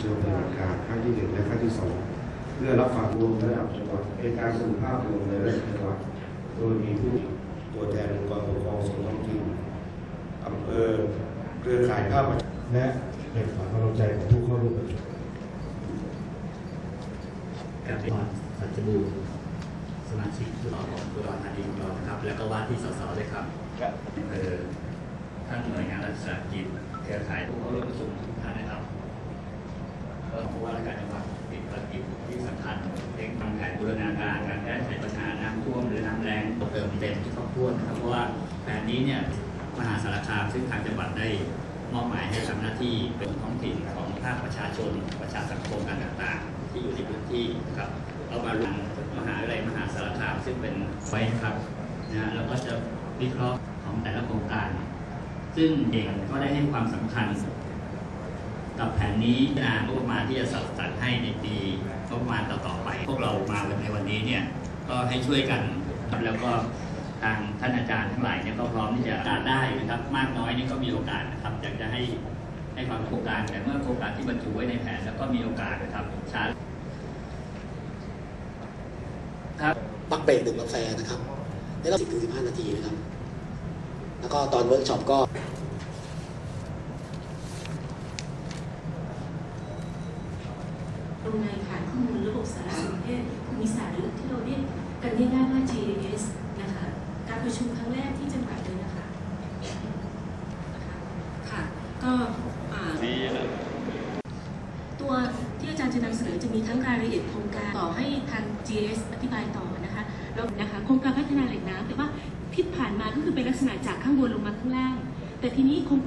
เชิญปฏิบัติการครั้งที่หนึ่งและครั้งที่สองเพื่อรับฟังรวมระดับจังหวัดเป็นการสรุปภาพรวมในระดับจังหวัดโดยมีผู้ตัวแทนองค์กรปกครองส่วนท้องถิ่นอำเภอเครือข่ายภาคประชาและเป็นความเข้าใจของผู้เข้าร่วมประชุมกับพรสัจบูรณ์สมาชิกสภของอุดรธานีของเรานะครับ แล้วก็ว่าที่สสด้วยครับเออท่านหน่วยงานรัฐศาสตร์กิจเครือข่ายผู้เข้าร่วมประชุมทุกท่านนะครับ เติมเต็มที่ครอบครัวนะครับเพราะว่าแผนนี้เนี่ยมหาสารคามซึ่งทางจังหวัดได้มอบหมายให้ทำหน้าที่เป็นท้องถิ่นของภาคประชาชน ประชาสังคมการต่างๆ ที่อยู่ในพื้นที่ครับเอามารวมมหาวิทยาลัยมหาสารคามซึ่งเป็นไว้ครับนะฮะแล้วก็จะวิเคราะห์ของแต่ละโครงการ ซึ่งเด็กก็ได้ให้ความสำคัญ กับแผนนี้นางบประมาณที่จะสับสัดให้ในปีงบประมาณต่อๆไป พวกเรามากันในวันนี้เนี่ยก็ให้ช่วยกัน ครับแล้วก็ทางท่านอาจารย์ทั้งหลายเนี่ยก็พร้อมที่จะการได้นะครับ มากน้อยนี่ก็มีโอกาสนะครับอยากจะให้ให้ความโครงการแต่เมื่อโครงการที่บรรจุไว้ในแผนแล้วก็มีโอกาสนะครับช้าครับพักเบรกหนึ่งกาแฟนะครับในรอบ10ถึง15นาทีนะครับ แล้วก็ตอนเวิร์กช็อปก็ลงในฐานข้อมูลระบบ สารสนเทศภูมิศาสตร์หรือที่เราเรียกกันง่ายๆว่า GIS นะคะการประชุมครั้งแรกที่จังหวัดเลยนะคะนะคะค่ะก็อ่าตัวที่อาจารย์จะนำเสนอจะมีทั้งรายละเอียดโครงการต่อให้ทาง GIS อธิบายต่อนะคะแล้วนะคะโครงการพัฒนาแหล่งน้ำแต่ว่าที่ผ่านมาก็คือเป็นลักษณะจากข้างบนลงมาข้างล่าง แต่ทีนี้โครง